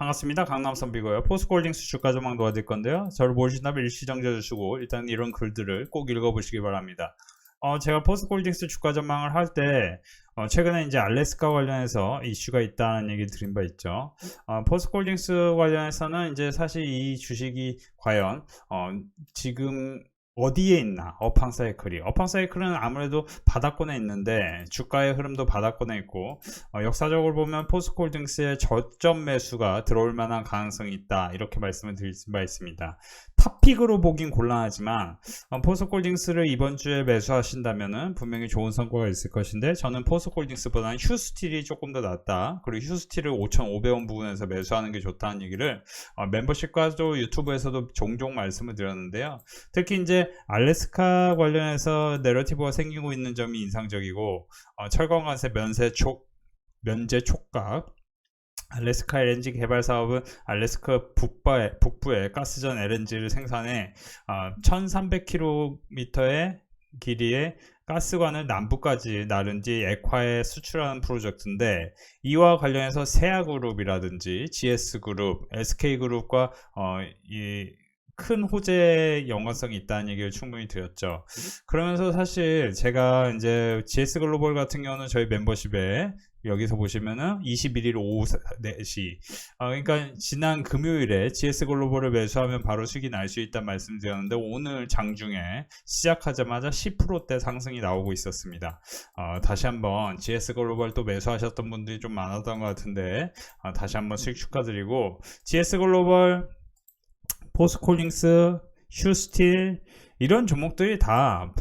반갑습니다. 강남선비고요. 포스코홀딩스 주가 전망 도와드릴 건데요. 저를 모르신다면 일시 정지해 주시고 일단 이런 글들을 꼭 읽어보시기 바랍니다. 어, 제가 포스코홀딩스 주가 전망을 할 때 어, 최근에 이제 알래스카 관련해서 이슈가 있다는 얘기 드린 바 있죠. 어, 포스코홀딩스 관련해서는 이제 사실 이 주식이 과연 어, 지금 어디에 있나? 업황 사이클이. 업황 사이클은 아무래도 바닥권에 있는데 주가의 흐름도 바닥권에 있고 어, 역사적으로 보면 포스코홀딩스의 저점 매수가 들어올 만한 가능성이 있다. 이렇게 말씀을 드릴 바 있습니다 탑픽으로 보긴 곤란하지만 어, 포스코홀딩스를 이번 주에 매수하신다면 분명히 좋은 성과가 있을 것인데 저는 포스코홀딩스보다는 휴스틸이 조금 더 낫다. 그리고 휴스틸을 5,500원 부분에서 매수하는 게 좋다는 얘기를 어, 멤버십과도 유튜브에서도 종종 말씀을 드렸는데요. 특히 이제 알래스카 관련해서 내러티브가 생기고 있는 점이 인상적이고 어, 철강 관세 면세 촉 면제 촉각 알래스카 LNG 개발 사업은 알래스카 북부에, 북부에 가스전 LNG를 생산해 어, 1300km의 길이의 가스관을 남부까지 나른지 액화에 수출하는 프로젝트인데 이와 관련해서 세아그룹이라든지 GS그룹, SK그룹과 어, 이큰 호재 연관성이 있다는 얘기를 충분히 드렸죠. 그러면서 사실 제가 이제 GS 글로벌 같은 경우는 저희 멤버십에 여기서 보시면은 21일 오후 4시. 어, 그러니까 지난 금요일에 GS 글로벌을 매수하면 바로 수익이 날 수 있다는 말씀드렸는데 오늘 장중에 시작하자마자 10%대 상승이 나오고 있었습니다. 어, 다시 한번 GS 글로벌 또 매수하셨던 분들이 좀 많았던 것 같은데 어, 다시 한번 수익 축하드리고 GS 글로벌 포스콜링스 휴스틸 이런 종목들이 다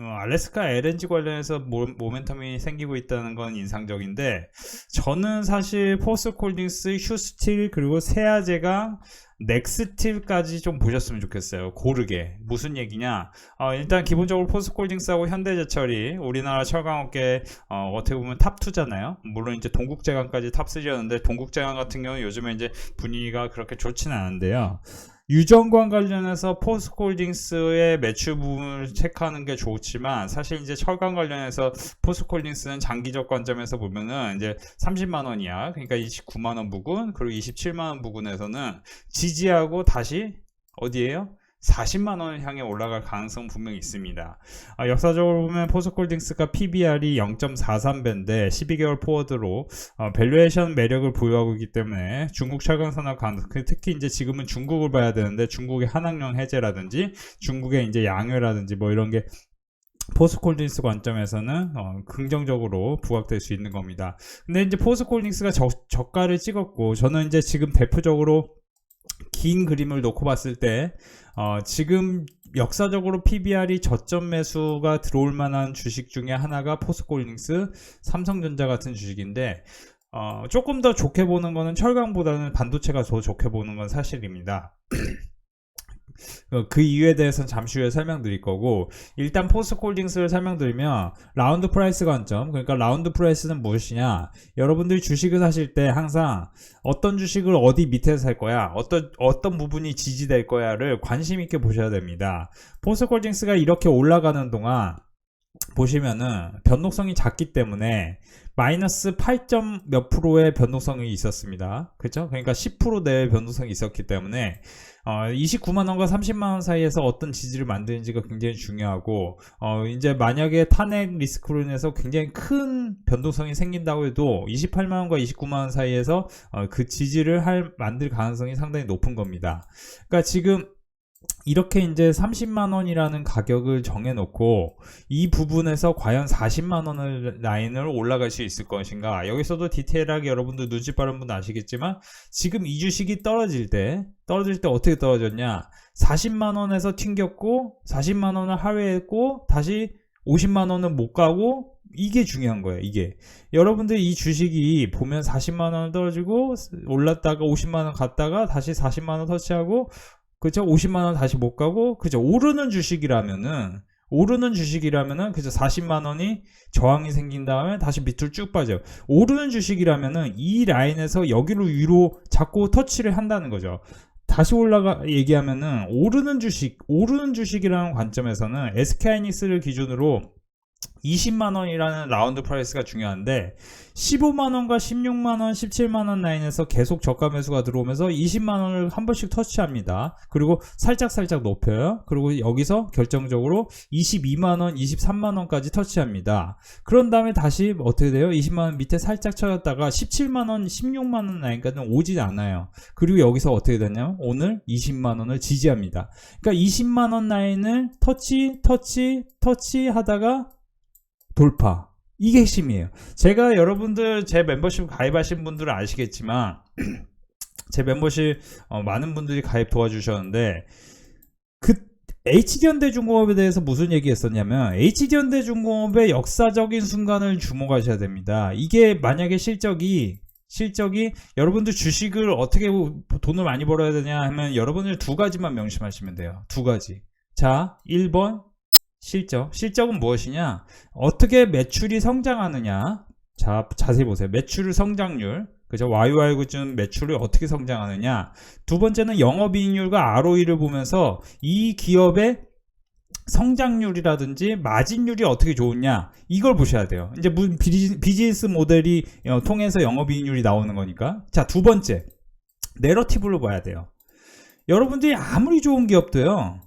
어, 알래스카 LNG 관련해서 모, 모멘텀이 생기고 있다는 건 인상적인데 저는 사실 포스콜딩스, 휴스틸 그리고 세아제가 넥스틸까지 좀 보셨으면 좋겠어요. 고르게. 무슨 얘기냐? 어, 일단 기본적으로 포스콜딩스하고 현대제철이 우리나라 철강업계 어, 어떻게 보면 탑 2잖아요. 물론 이제 동국제강까지 탑 3였는데 동국제강 같은 경우는 요즘에 이제 분위기가 그렇게 좋지는 않은데요. 유정관 관련해서 포스콜딩스의 매출 부분을 체크하는 게 좋지만 사실 이제 철강 관련해서 포스콜딩스는 장기적 관점에서 보면은 이제 30만 원이야. 그러니까 29만 원 부근 그리고 27만 원 부근에서는 지지하고 다시 어디에요? 40만 원을 향해 올라갈 가능성 분명히 있습니다. 아, 역사적으로 보면 포스콜딩스가 PBR이 0.43배인데 12개월 포워드로 어, 밸류에이션 매력을 보유하고 있기 때문에 중국 철강 산업 가능성 특히 이제 지금은 중국을 봐야 되는데 중국의 한학령 해제라든지 중국의 이제 양효라든지 뭐 이런 게 포스콜딩스 관점에서는 어, 긍정적으로 부각될 수 있는 겁니다. 근데 이제 포스콜딩스가 저, 저가를 찍었고 저는 이제 지금 대표적으로 긴 그림을 놓고 봤을 때 어, 지금 역사적으로 PBR이 저점 매수가 들어올 만한 주식 중에 하나가 포스코홀딩스, 삼성전자 같은 주식인데 어, 조금 더 좋게 보는 거는 철강보다는 반도체가 더 좋게 보는 건 사실입니다. 어, 그 이유에 대해서는 잠시 후에 설명드릴 거고 일단 포스콜딩스를 설명드리면 라운드 프라이스 관점 그러니까 라운드 프라이스는 무엇이냐? 여러분들이 주식을 사실 때 항상 어떤 주식을 어디 밑에서 살 거야 어떤 어떤 부분이 지지될 거야를 관심 있게 보셔야 됩니다. 포스콜딩스가 이렇게 올라가는 동안 보시면은 변동성이 작기 때문에 마이너스 8점 몇 프로의 변동성이 있었습니다. 그렇죠? 그러니까 10% 내의 변동성이 있었기 때문에 어, 29만 원과 30만 원 사이에서 어떤 지지를 만드는지가 굉장히 중요하고 어, 이제 만약에 탄핵 리스크로 인해서 굉장히 큰 변동성이 생긴다고 해도 28만 원과 29만 원 사이에서 어, 그 지지를 할 만들 가능성이 상당히 높은 겁니다. 그러니까 지금 이렇게 이제 30만 원이라는 가격을 정해놓고 이 부분에서 과연 40만 원을 라인을 올라갈 수 있을 것인가 여기서도 디테일하게 여러분들 눈치 빠른 분 아시겠지만 지금 이 주식이 떨어질 때 떨어질 때 어떻게 떨어졌냐 40만 원에서 튕겼고 40만 원을 하회했고 다시 50만 원은 못 가고 이게 중요한 거예요. 이게 여러분들 이 주식이 보면 40만 원 떨어지고 올랐다가 50만 원 갔다가 다시 40만 원 터치하고 그죠? 50만 원 다시 못 가고 그죠? 오르는 주식이라면은 오르는 주식이라면은 그죠? 40만 원이 저항이 생긴 다음에 다시 밑으로 쭉 빠져요. 오르는 주식이라면은 이 라인에서 여기로 위로 자꾸 터치를 한다는 거죠. 다시 올라가 얘기하면은 오르는 주식, 오르는 주식이라는 관점에서는 SK하이닉스를 기준으로 20만 원이라는 라운드 프라이스가 중요한데 15만 원과 16만 원, 17만 원 라인에서 계속 저가 매수가 들어오면서 20만 원을 한 번씩 터치합니다. 그리고 살짝 살짝 높여요. 그리고 여기서 결정적으로 22만 원, 23만 원까지 터치합니다. 그런 다음에 다시 어떻게 돼요? 20만 원 밑에 살짝 쳐졌다가 17만 원, 16만 원 라인까지는 오지 않아요. 그리고 여기서 어떻게 되냐면 오늘 20만 원을 지지합니다. 그러니까 20만 원 라인을 터치, 터치, 터치 하다가 돌파. 이게 핵심이에요. 제가 여러분들 제 멤버십 가입하신 분들은 아시겠지만 제 멤버십 어, 많은 분들이 가입 도와주셨는데 그 HD현대중공업에 대해서 무슨 얘기했었냐면 HD현대중공업의 역사적인 순간을 주목하셔야 됩니다. 이게 만약에 실적이 실적이 여러분들 주식을 어떻게 돈을 많이 벌어야 되냐 하면 여러분들 두 가지만 명심하시면 돼요. 두 가지. 자, 1번 실적. 실적은 무엇이냐? 어떻게 매출이 성장하느냐? 자, 자세히 보세요. 매출 성장률. 그죠? YY 기준 매출이 어떻게 성장하느냐? 두 번째는 영업이익률과 ROE를 보면서 이 기업의 성장률이라든지 마진율이 어떻게 좋으냐 이걸 보셔야 돼요. 이제 무슨 비즈니스 모델이 어, 통해서 영업이익률이 나오는 거니까. 자, 두 번째 내러티브를 봐야 돼요. 여러분들이 아무리 좋은 기업도요.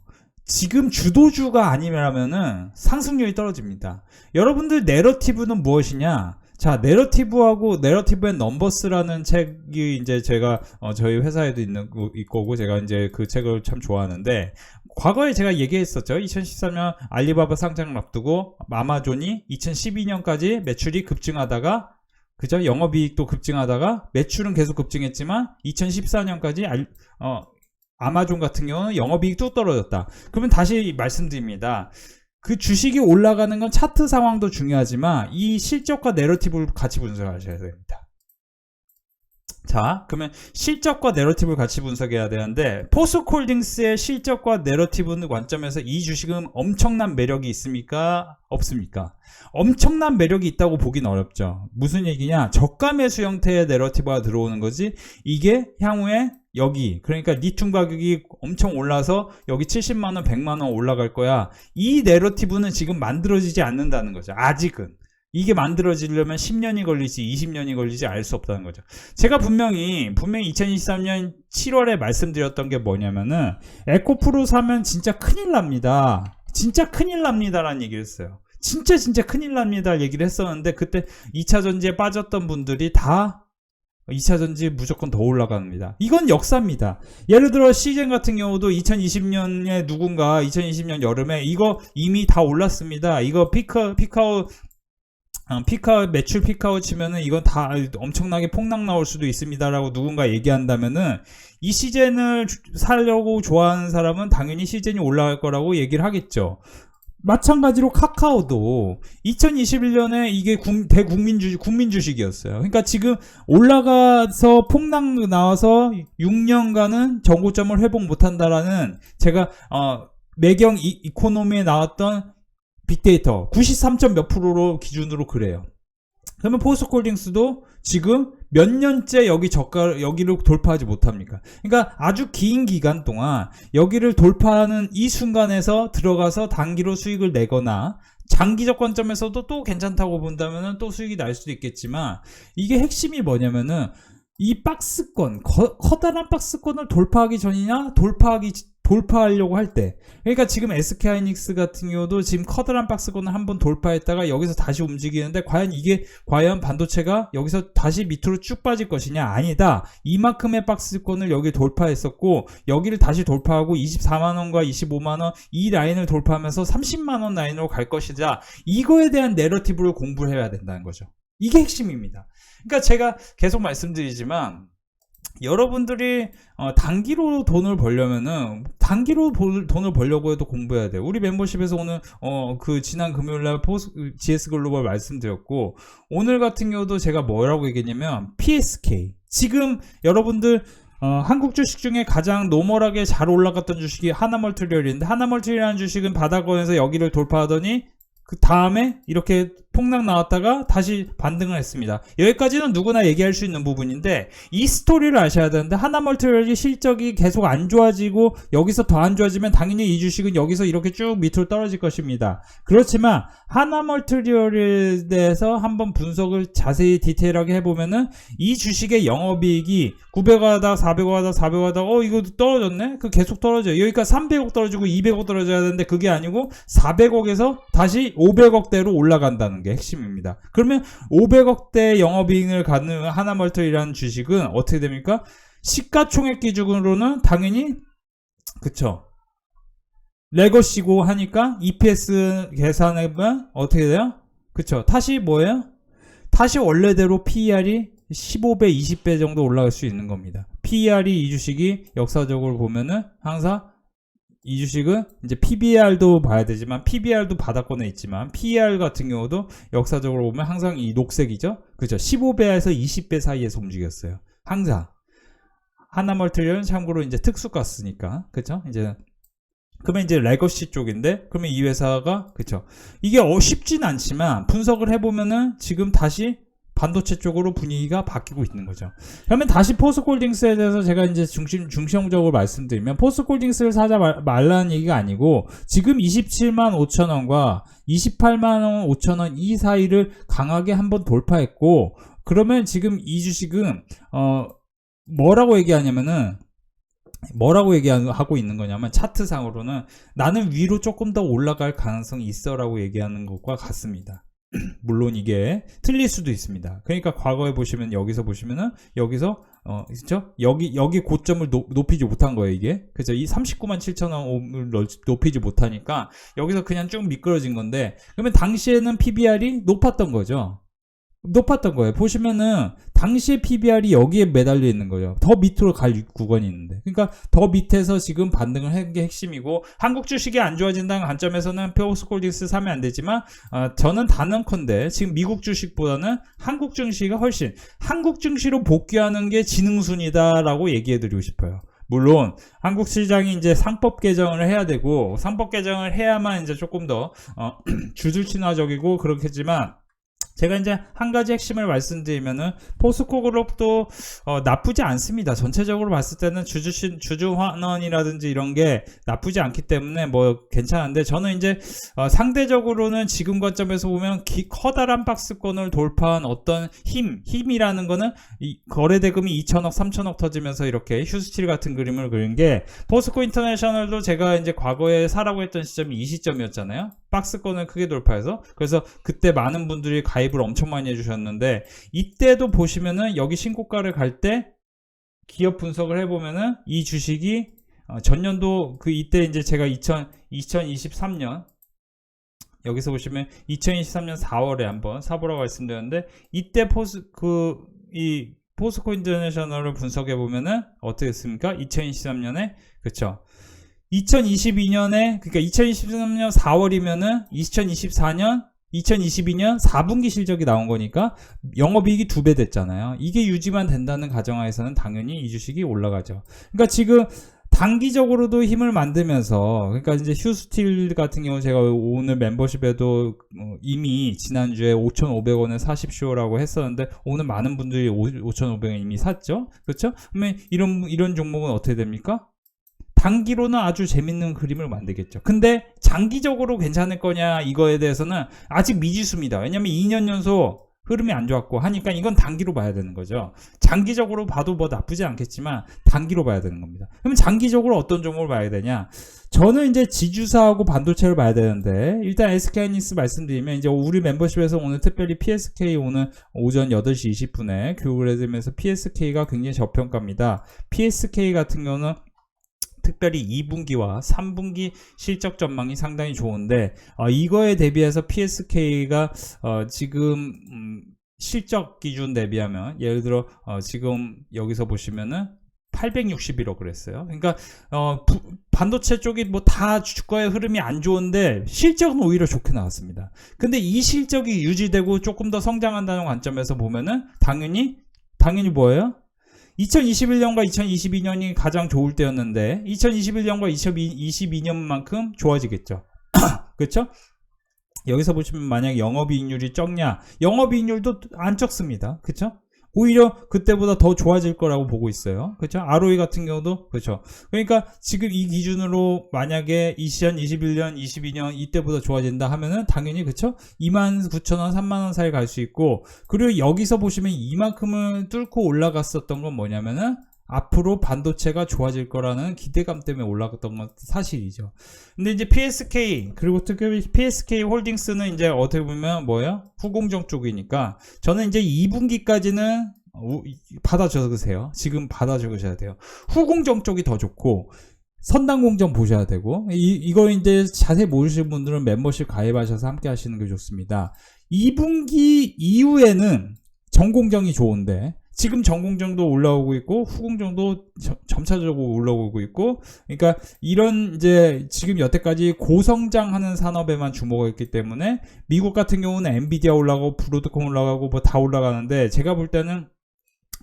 지금 주도주가 아니면은 상승률이 떨어집니다. 여러분들 내러티브는 무엇이냐? 자, 내러티브하고 내러티브 앤 넘버스라는 책이 이제 제가 어, 저희 회사에도 있는 거- 있고 제가 이제 그 책을 참 좋아하는데 과거에 제가 얘기했었죠. 2013년 알리바바 상장을 앞두고 아마존이 2012년까지 매출이 급증하다가 그죠? 영업이익도 급증하다가 매출은 계속 급증했지만 2014년까지 알, 어, 아마존 같은 경우는 영업이익 뚝 떨어졌다. 그러면 다시 말씀드립니다. 그 주식이 올라가는 건 차트 상황도 중요하지만 이 실적과 내러티브를 같이 분석하셔야 됩니다. 자, 그러면 실적과 내러티브를 같이 분석해야 되는데 포스콜딩스의 실적과 내러티브 관점에서 이 주식은 엄청난 매력이 있습니까? 없습니까? 엄청난 매력이 있다고 보긴 어렵죠. 무슨 얘기냐? 저가 매수 형태의 내러티브가 들어오는 거지. 이게 향후에 여기 그러니까 리튬 가격이 엄청 올라서 여기 70만 원, 100만 원 올라갈 거야. 이 내러티브는 지금 만들어지지 않는다는 거죠. 아직은. 이게 만들어지려면 10년이 걸리지 20년이 걸리지 알 수 없다는 거죠. 제가 분명히 분명히 2023년 7월에 말씀드렸던 게 뭐냐면은 에코프로 사면 진짜 큰일 납니다. 진짜 큰일 납니다라는 얘기를 했어요. 진짜 진짜 큰일 납니다 얘기를 했었는데 그때 2차 전지에 빠졌던 분들이 다 2차 전지 무조건 더 올라갑니다. 이건 역사입니다. 예를 들어 시젠 같은 경우도 2020년에 누군가 2020년 여름에 이거 이미 다 올랐습니다. 이거 피크 어, 피카 매출 피카우 치면은 이건 다 엄청나게 폭락 나올 수도 있습니다라고 누군가 얘기한다면은 이 시젠을 주- 사려고 좋아하는 사람은 당연히 시젠이 올라갈 거라고 얘기를 하겠죠. 마찬가지로 카카오도 2021년에 이게 국- 대국민 주식 국민 주식이었어요. 그러니까 지금 올라가서 폭락 나와서 6년간은 정고점을 회복 못한다라는 제가 어, 매경 이, 이코노미에 나왔던 빅데이터 93점 몇 프로로 기준으로 그래요. 그러면 포스콜딩스도 지금 몇 년째 여기 저가 여기를 돌파하지 못합니까? 그러니까 아주 긴 기간 동안 여기를 돌파하는 이 순간에서 들어가서 단기로 수익을 내거나 장기적 관점에서도 또 괜찮다고 본다면은 또 수익이 날 수도 있겠지만 이게 핵심이 뭐냐면은 이 박스권 커, 커다란 박스권을 돌파하기 전이냐 돌파하기 돌파하려고 할 때. 그러니까 지금 SK하이닉스 같은 경우도 지금 커다란 박스권을 한번 돌파했다가 여기서 다시 움직이는데 과연 이게 과연 반도체가 여기서 다시 밑으로 쭉 빠질 것이냐? 아니다. 이만큼의 박스권을 여기 돌파했었고 여기를 다시 돌파하고 24만 원과 25만 원 이 라인을 돌파하면서 30만 원 라인으로 갈 것이다 이거에 대한 내러티브를 공부를 해야 된다는 거죠. 이게 핵심입니다. 그러니까 제가 계속 말씀드리지만 여러분들이 어, 단기로 돈을 벌려면은 단기로 볼- 돈을 벌려고 해도 공부해야 돼요. 우리 멤버십에서 오늘 어, 그 지난 금요일 날 GS 글로벌 말씀드렸고 오늘 같은 경우도 제가 뭐라고 얘기했냐면 PSK 지금 여러분들 어, 한국 주식 중에 가장 노멀하게 잘 올라갔던 주식이 하나멀티리얼인데 하나멀티리얼이라는 주식은 바닥권에서 여기를 돌파하더니 그 다음에 이렇게 폭락 나왔다가 다시 반등을 했습니다. 여기까지는 누구나 얘기할 수 있는 부분인데 이 스토리를 아셔야 되는데 하나멀티리얼이 실적이 계속 안 좋아지고 여기서 더 안 좋아지면 당연히 이 주식은 여기서 이렇게 쭉 밑으로 떨어질 것입니다. 그렇지만 하나멀티리얼에 대해서 한번 분석을 자세히 디테일하게 해보면은 이 주식의 영업이익이 900억 하다 400억 하다 400억 하다 어 이거 떨어졌네? 그 계속 떨어져요. 여기까지 300억 떨어지고 200억 떨어져야 되는데 그게 아니고 400억에서 다시 500억대로 올라간다는 게 핵심입니다. 그러면 500억대 영업이익을 갖는 하나멀티라는 주식은 어떻게 됩니까? 시가총액 기준으로는 당연히 그쵸. 레거시고 하니까 EPS 계산해보면 어떻게 돼요? 그쵸. 다시 뭐예요? 다시 원래대로 PER이 15배, 20배 정도 올라갈 수 있는 겁니다. PER이 이 주식이 역사적으로 보면은 항상 이 주식은 이제 PBR도 봐야 되지만 PBR도 바닥권에 있지만 PER 같은 경우도 역사적으로 보면 항상 이 녹색이죠. 그죠? 15배에서 20배 사이에서 움직였어요. 항상. 하나멀티리얼은 참고로 이제 특수가스니까. 그죠? 이제 그러면 이제 레거시 쪽인데 그러면 이 회사가 그쵸 이게 어 쉽진 않지만 분석을 해보면은 지금 다시 반도체 쪽으로 분위기가 바뀌고 있는 거죠. 그러면 다시 포스콜딩스에 대해서 제가 이제 중심 중심적으로 말씀드리면 포스콜딩스를 사자 말, 말라는 얘기가 아니고 지금 27만 5천 원과 28만 원 5천 원 이 사이를 강하게 한번 돌파했고 그러면 지금 이 주식은 어 뭐라고 얘기하냐면은 뭐라고 얘기하고 있는 거냐면 차트상으로는 나는 위로 조금 더 올라갈 가능성이 있어라고 얘기하는 것과 같습니다. 물론 이게 틀릴 수도 있습니다. 그러니까 과거에 보시면 여기서 보시면은 여기서 어 그죠? 여기 여기 고점을 높, 높이지 못한 거예요 이게. 그죠? 이 39만 7천 원을 높이지 못하니까 여기서 그냥 쭉 미끄러진 건데 그러면 당시에는 PBR이 높았던 거죠. 높았던 거예요. 보시면은 당시의 PBR이 여기에 매달려 있는 거예요. 더 밑으로 갈 구간이 있는데. 그러니까 더 밑에서 지금 반등을 한 게 핵심이고 한국 주식이 안 좋아진다는 관점에서는 페오스콜딩스 사면 안 되지만 어, 저는 단언컨대 지금 미국 주식보다는 한국 증시가 훨씬 한국 증시로 복귀하는 게 지능순이다라고 얘기해 드리고 싶어요. 물론 한국 시장이 이제 상법 개정을 해야 되고 상법 개정을 해야만 이제 조금 더 어, 주주 친화적이고 그렇겠지만 제가 이제 한 가지 핵심을 말씀드리면은 포스코 그룹도 어, 나쁘지 않습니다. 전체적으로 봤을 때는 주주신 주주 환원이라든지 이런 게 나쁘지 않기 때문에 뭐 괜찮은데 저는 이제 어, 상대적으로는 지금 관점에서 보면 기, 커다란 박스권을 돌파한 어떤 힘 힘이라는 거는 이 거래 대금이 2천억 3천억 터지면서 이렇게 휴스틸 같은 그림을 그린 게 포스코 인터내셔널도 제가 이제 과거에 사라고 했던 시점이 이 시점이었잖아요. 박스권을 크게 돌파해서 그래서 그때 많은 분들이 가입을 엄청 많이 해주셨는데 이때도 보시면은 여기 신고가를 갈 때 기업 분석을 해보면은 이 주식이 어, 전년도 그 이때 이제 제가 2000, 2023년 여기서 보시면 2023년 4월에 한번 사보라고 말씀드렸는데 이때 포스 그 이 포스코 인터내셔널을 분석해 보면은 어떻게 했습니까? 2023년에 그쵸 2022년에 그러니까 2023년 4월이면은 2024년 2022년 4분기 실적이 나온 거니까 영업이익이 두 배 됐잖아요. 이게 유지만 된다는 가정하에서는 당연히 이 주식이 올라가죠. 그러니까 지금 단기적으로도 힘을 만들면서 그러니까 이제 휴스틸 같은 경우 제가 오늘 멤버십에도 어, 이미 지난주에 5,500원에 사십시오라고 했었는데 오늘 많은 분들이 5,500원 이미 샀죠. 그렇죠? 그러면 이런 이런 종목은 어떻게 됩니까? 단기로는 아주 재밌는 그림을 만들겠죠. 근데 장기적으로 괜찮을 거냐 이거에 대해서는 아직 미지수입니다. 왜냐면 2년 연속 흐름이 안 좋았고 하니까 이건 단기로 봐야 되는 거죠. 장기적으로 봐도 뭐 나쁘지 않겠지만 단기로 봐야 되는 겁니다. 그럼 장기적으로 어떤 종목을 봐야 되냐? 저는 이제 지주사하고 반도체를 봐야 되는데 일단 SK하이닉스 말씀드리면 이제 우리 멤버십에서 오늘 특별히 PSK 오늘 오전 8시 20분에 교육을 해드리면서 PSK가 굉장히 저평가입니다. PSK 같은 경우는 특별히 2분기와 3분기 실적 전망이 상당히 좋은데 어, 이거에 대비해서 PSK가 어, 지금 음, 실적 기준 대비하면 예를 들어 어, 지금 여기서 보시면은 861억 그랬어요. 그러니까 어, 부, 반도체 쪽이 뭐 다 주가의 흐름이 안 좋은데 실적은 오히려 좋게 나왔습니다. 근데 이 실적이 유지되고 조금 더 성장한다는 관점에서 보면은 당연히 당연히 뭐예요? 2021년과 2022년이 가장 좋을 때였는데 2021년과 2022년만큼 좋아지겠죠. 그렇죠? 여기서 보시면 만약 영업이익률이 적냐? 영업이익률도 안 적습니다. 그쵸? 오히려 그때보다 더 좋아질 거라고 보고 있어요. 그렇죠? ROE 같은 경우도 그렇죠. 그러니까 지금 이 기준으로 만약에 20년, 21년, 22년 이때보다 좋아진다 하면은 당연히 그렇죠? 29,000원, 3만 원 사이 갈 수 있고 그리고 여기서 보시면 이만큼을 뚫고 올라갔었던 건 뭐냐면은 앞으로 반도체가 좋아질 거라는 기대감 때문에 올라갔던 건 사실이죠. 근데 이제 PSK 그리고 특히 PSK 홀딩스는 이제 어떻게 보면 뭐예요? 후공정 쪽이니까 저는 이제 2분기까지는 받아 적으세요. 지금 받아 적으셔야 돼요. 후공정 쪽이 더 좋고 선당공정 보셔야 되고 이, 이거 이제 자세히 모르시는 분들은 멤버십 가입하셔서 함께 하시는 게 좋습니다. 2분기 이후에는 전공정이 좋은데 지금 전공정도 올라오고 있고 후공정도 저- 점차적으로 올라오고 있고 그러니까 이런 이제 지금 여태까지 고성장하는 산업에만 주목했기 때문에 미국 같은 경우는 엔비디아 올라가고 브로드컴 올라가고 뭐 다 올라가는데 제가 볼 때는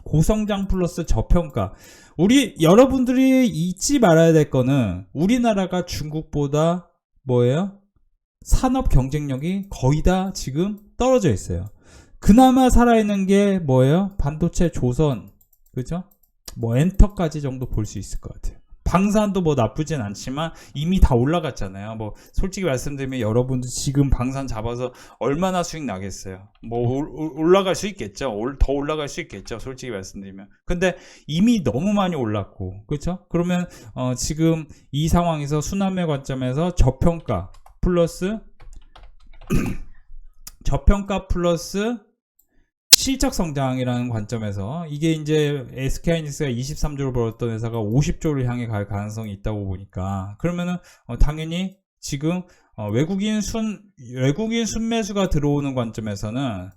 고성장 플러스 저평가 우리 여러분들이 잊지 말아야 될 거는 우리나라가 중국보다 뭐예요? 산업 경쟁력이 거의 다 지금 떨어져 있어요. 그나마 살아있는 게 뭐예요? 반도체 조선, 그죠? 뭐 엔터까지 정도 볼 수 있을 것 같아요. 방산도 뭐 나쁘진 않지만 이미 다 올라갔잖아요. 뭐 솔직히 말씀드리면 여러분들 지금 방산 잡아서 얼마나 수익 나겠어요. 뭐 올라갈 수 있겠죠. 올- 더 올라갈 수 있겠죠. 솔직히 말씀드리면. 근데 이미 너무 많이 올랐고, 그렇죠? 그러면 어, 지금 이 상황에서 순환매 관점에서 저평가 플러스 저평가 플러스 실적 성장이라는 관점에서 이게 이제 SK하이닉스가 23조를 벌었던 회사가 50조를 향해 갈 가능성이 있다고 보니까 그러면은 어, 당연히 지금 어, 외국인 순 외국인 순매수가 들어오는 관점에서는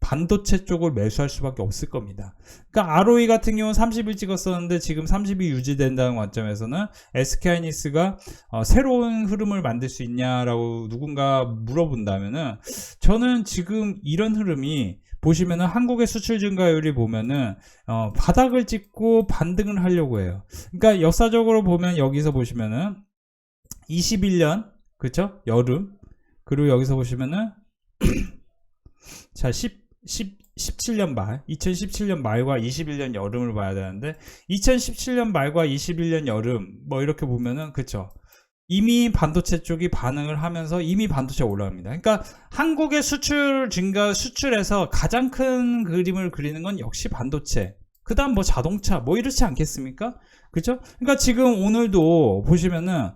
반도체 쪽을 매수할 수밖에 없을 겁니다. 그러니까 ROE 같은 경우는 30을 찍었었는데 지금 30이 유지된다는 관점에서는 SK하이닉스가 어, 새로운 흐름을 만들 수 있냐라고 누군가 물어본다면은 저는 지금 이런 흐름이 보시면은 한국의 수출 증가율이 보면은 어, 바닥을 찍고 반등을 하려고 해요. 그러니까 역사적으로 보면 여기서 보시면은 21년 그쵸? 여름. 그리고 여기서 보시면은 자 10, 10 17년 말. 2017년 말과 21년 여름을 봐야 되는데 2017년 말과 21년 여름 뭐 이렇게 보면은 그쵸 이미 반도체 쪽이 반응을 하면서 이미 반도체 가 올라갑니다. 그러니까 한국의 수출 증가 수출에서 가장 큰 그림을 그리는 건 역시 반도체. 그 다음 뭐 자동차 뭐 이렇지 않겠습니까? 그죠? 그러니까 지금 오늘도 보시면은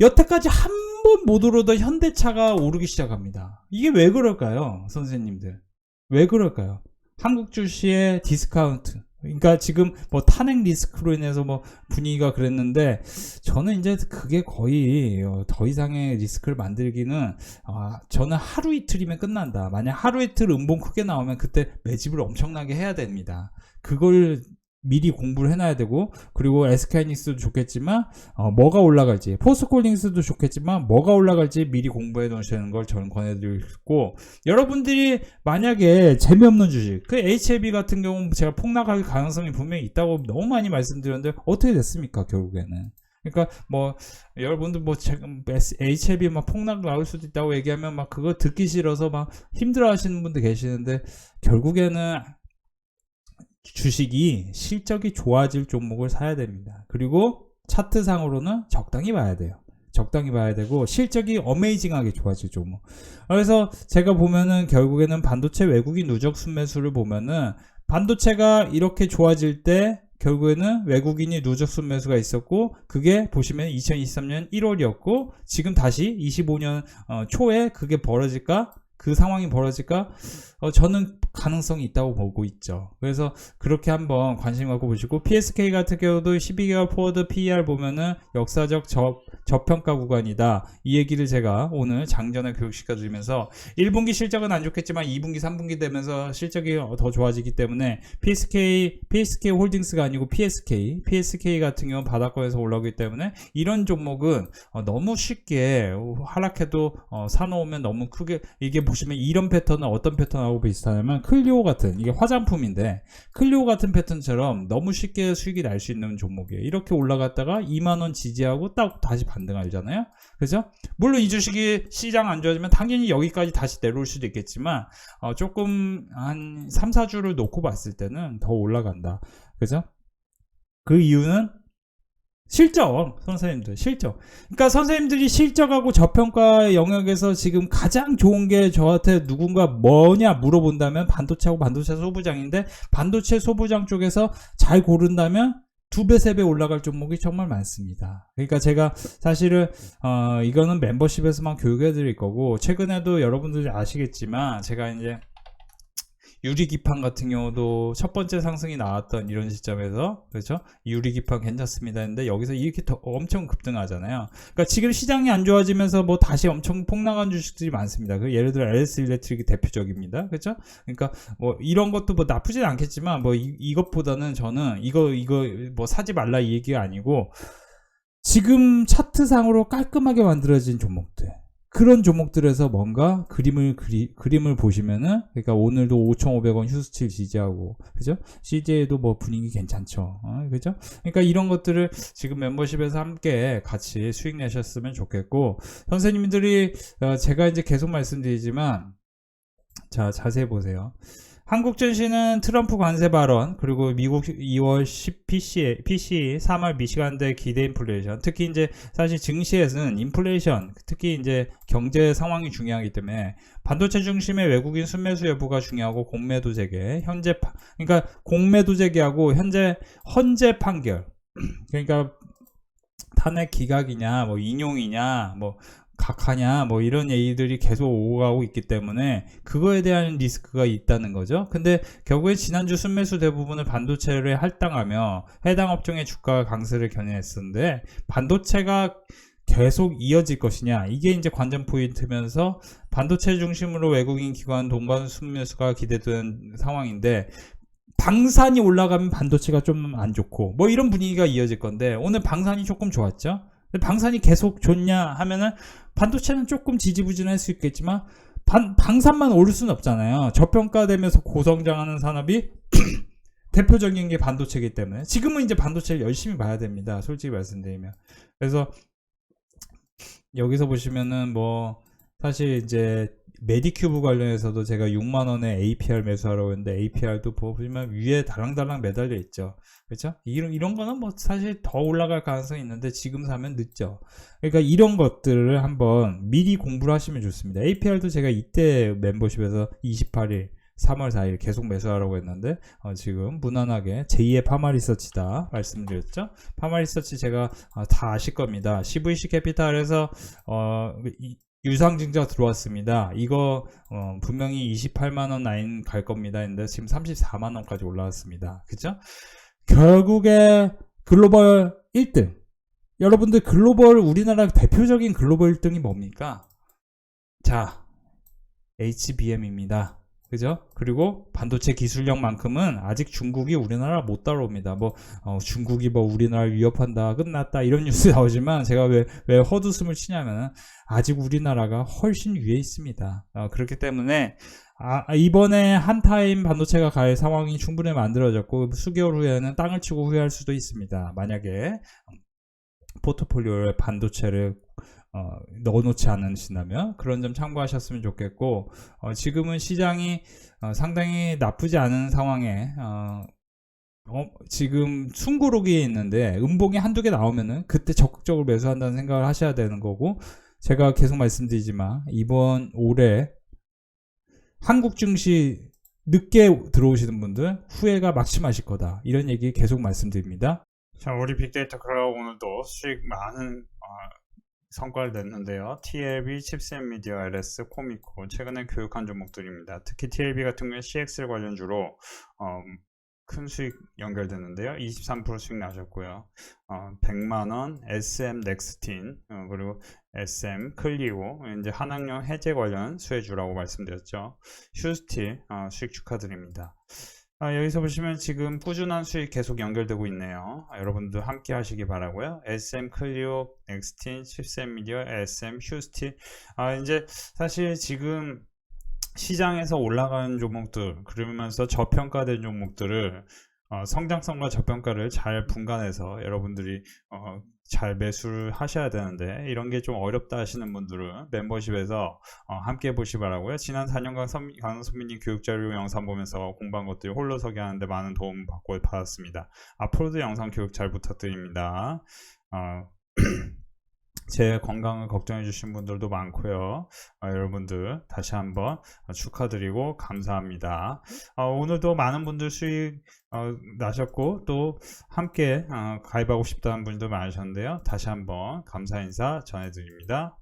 여태까지 한 번 못 오르던 현대차가 오르기 시작합니다. 이게 왜 그럴까요, 선생님들? 왜 그럴까요? 한국 주시의 디스카운트. 그러니까 지금 뭐 탄핵 리스크로 인해서 뭐 분위기가 그랬는데 저는 이제 그게 거의 어, 더 이상의 리스크를 만들기는 아, 저는 하루 이틀이면 끝난다. 만약 하루 이틀 음봉 크게 나오면 그때 매집을 엄청나게 해야 됩니다. 그걸 미리 공부를 해놔야 되고 그리고 SK하이닉스도 좋겠지만 어, 뭐가 올라갈지 포스콜딩스도 좋겠지만 뭐가 올라갈지 미리 공부해 놓으시는 걸 저는 권해드리고 여러분들이 만약에 재미없는 주식 그 HLB 같은 경우는 제가 폭락할 가능성이 분명히 있다고 너무 많이 말씀드렸는데 어떻게 됐습니까 결국에는? 그러니까 뭐 여러분들 뭐 지금 HLB 막 폭락 나올 수도 있다고 얘기하면 막 그거 듣기 싫어서 막 힘들어하시는 분들 계시는데 결국에는 주식이 실적이 좋아질 종목을 사야 됩니다. 그리고 차트상으로는 적당히 봐야 돼요. 적당히 봐야 되고 실적이 어메이징하게 좋아질 종목. 그래서 제가 보면은 결국에는 반도체 외국인 누적 순매수를 보면은 반도체가 이렇게 좋아질 때 결국에는 외국인이 누적 순매수가 있었고 그게 보시면 2023년 1월이었고 지금 다시 25년 어, 초에 그게 벌어질까? 그 상황이 벌어질까? 어, 저는 가능성이 있다고 보고 있죠. 그래서 그렇게 한번 관심 갖고 보시고 PSK 같은 경우도 12개월 포워드 PER 보면은 역사적 저, 저평가 구간이다. 이 얘기를 제가 오늘 장전에 교육시켜 드리면서 1분기 실적은 안 좋겠지만 2분기, 3분기 되면서 실적이 더 좋아지기 때문에 PSK, PSK 홀딩스가 아니고 PSK, PSK 같은 경우는 바닥권에서 올라오기 때문에 이런 종목은 어, 너무 쉽게 하락해도 어, 사놓으면 너무 크게 이게 보시면 이런 패턴은 어떤 패턴하고 비슷하냐면 클리오 같은 이게 화장품인데 클리오 같은 패턴처럼 너무 쉽게 수익이 날 수 있는 종목이에요. 이렇게 올라갔다가 2만 원 지지하고 딱 다시 반등 알잖아요. 그죠? 물론 이 주식이 시장 안 좋아지면 당연히 여기까지 다시 내려올 수도 있겠지만 어, 조금 한 3, 4주를 놓고 봤을 때는 더 올라간다. 그죠? 그 이유는 실적, 선생님들, 실적. 그러니까 선생님들이 실적하고 저평가 영역에서 지금 가장 좋은 게 저한테 누군가 뭐냐 물어본다면 반도체하고 반도체 소부장인데 반도체 소부장 쪽에서 잘 고른다면 두 배, 세 배 올라갈 종목이 정말 많습니다. 그러니까 제가 사실은, 어, 이거는 멤버십에서만 교육해 드릴 거고, 최근에도 여러분들이 아시겠지만, 제가 이제 유리기판 같은 경우도 첫 번째 상승이 나왔던 이런 시점에서 그렇죠? 유리기판 괜찮습니다 했는데 여기서 이렇게 더 엄청 급등하잖아요. 그러니까 지금 시장이 안 좋아지면서 뭐 다시 엄청 폭락한 주식들이 많습니다. 그 예를 들어 LS 일렉트릭이 대표적입니다. 그렇죠? 그러니까 뭐 이런 것도 뭐 나쁘진 않겠지만 뭐 이, 이것보다는 저는 이거 이거 뭐 사지 말라 이 얘기가 아니고 지금 차트상으로 깔끔하게 만들어진 종목들 그런 종목들에서 뭔가 그림을 그리, 그림을 보시면은 그러니까 오늘도 5,500원 휴스틸 지지하고 그죠? CJ도 뭐 분위기 괜찮죠. 어, 그죠? 그러니까 이런 것들을 지금 멤버십에서 함께 같이 수익 내셨으면 좋겠고 선생님들이 어, 제가 이제 계속 말씀드리지만 자 자세히 보세요. 한국전시는 트럼프 관세 발언 그리고 미국 2월 10 PC PC 3월 미시간대 기대 인플레이션. 특히 이제 사실 증시에서는 인플레이션 특히 이제 경제 상황이 중요하기 때문에 반도체 중심의 외국인 순매수 여부가 중요하고 공매도 재개 현재 파- 그러니까 공매도 재개하고 현재 헌재 판결. 그러니까 탄핵 기각이냐 뭐 인용이냐 뭐 각하냐 뭐 이런 얘기들이 계속 오고 가고 있기 때문에 그거에 대한 리스크가 있다는 거죠. 근데 결국에 지난주 순매수 대부분을 반도체를 할당하며 해당 업종의 주가 강세를 견인했었는데 반도체가 계속 이어질 것이냐 이게 이제 관전 포인트면서 반도체 중심으로 외국인 기관 동반 순매수가 기대되는 상황인데 방산이 올라가면 반도체가 좀 안 좋고 뭐 이런 분위기가 이어질 건데 오늘 방산이 조금 좋았죠. 방산이 계속 좋냐 하면은 반도체는 조금 지지부진할 수 있겠지만 반, 방산만 오를 수는 없잖아요. 저평가되면서 고성장하는 산업이 대표적인 게 반도체이기 때문에 지금은 이제 반도체를 열심히 봐야 됩니다. 솔직히 말씀드리면. 그래서 여기서 보시면은 뭐 사실 이제 메디큐브 관련해서도 제가 6만 원에 APR 매수하라고 했는데 APR도 보시면 위에 달랑달랑 매달려 있죠. 그렇죠? 이런 이런 거는 뭐 사실 더 올라갈 가능성이 있는데 지금 사면 늦죠. 그러니까 이런 것들을 한번 미리 공부를 하시면 좋습니다. APR도 제가 이때 멤버십에서 28일 3월 4일 계속 매수하라고 했는데 어, 지금 무난하게 제2의 파마리서치다 말씀드렸죠. 파마리서치 제가 어, 다 아실 겁니다. CVC 캐피탈에서 어, 이- 유상증자 들어왔습니다. 이거 어, 분명히 28만 원 라인 갈 겁니다. 했는데 지금 34만 원까지 올라왔습니다. 그죠? 결국에 글로벌 1등. 여러분들 글로벌 우리나라 대표적인 글로벌 1등이 뭡니까? 자, HBM입니다. 그죠? 그리고 반도체 기술력만큼은 아직 중국이 우리나라 못 따라옵니다. 뭐 어, 중국이 뭐 우리나라 위협한다, 끝났다 이런 뉴스 나오지만 제가 왜 왜 헛웃음을 치냐면은 아직 우리나라가 훨씬 위에 있습니다. 어, 그렇기 때문에 아, 아, 이번에 한타임 반도체가 갈 상황이 충분히 만들어졌고 수개월 후에는 땅을 치고 후회할 수도 있습니다. 만약에 포트폴리오에 반도체를 어, 넣어놓지 않으신다면 그런 점 참고하셨으면 좋겠고 어, 지금은 시장이 어, 상당히 나쁘지 않은 상황에 어, 어, 지금 숨고르기에 있는데 음봉이 한두 개 나오면은 그때 적극적으로 매수한다는 생각을 하셔야 되는 거고 제가 계속 말씀드리지만 이번 올해 한국 증시 늦게 들어오시는 분들 후회가 막심하실 거다 이런 얘기 계속 말씀드립니다. 자, 우리 빅데이터 클라우 오늘도 수익 많은 어, 성과를 냈는데요. TLB, 칩셋 미디어, LS, 코미코 최근에 교육한 종목들입니다. 특히 TLB 같은 경우에 CXL 관련주로 어, 큰 수익 연결됐는데요. 23% 수익 나셨고요. 어, 100만원, SM 넥스틴, 어, 그리고 SM 클리오, 이제 한학령 해제 관련 수혜주라고 말씀드렸죠. 슈스틸, 어, 수익 축하드립니다. 아, 여기서 보시면 지금 꾸준한 수익 계속 연결되고 있네요. 아, 여러분도 함께 하시기 바라고요. SM 클리오, 넥스틴, 칩셋 미디어, SM, 휴스틸. 아, 이제 사실 지금 시장에서 올라가는 종목들 그러면서 저평가된 종목들을 어, 성장성과 저평가를 잘 분간해서 여러분들이 어, 잘 매수를 하셔야 되는데 이런 게 좀 어렵다 하시는 분들은 멤버십에서 어, 함께 해보시 기 바라고요. 지난 4년간 선, 강선민님 교육자료 영상 보면서 공부한 것들이 홀로서기 하는데 많은 도움 받고 받았습니다. 앞으로도 영상 교육 잘 부탁드립니다. 어, 제 건강을 걱정해 주신 분들도 많고요. 어, 여러분들 다시 한번 축하드리고 감사합니다. 어, 오늘도 많은 분들 수익 어, 나셨고 또 함께 어, 가입하고 싶다는 분들도 많으셨는데요. 다시 한번 감사 인사 전해드립니다.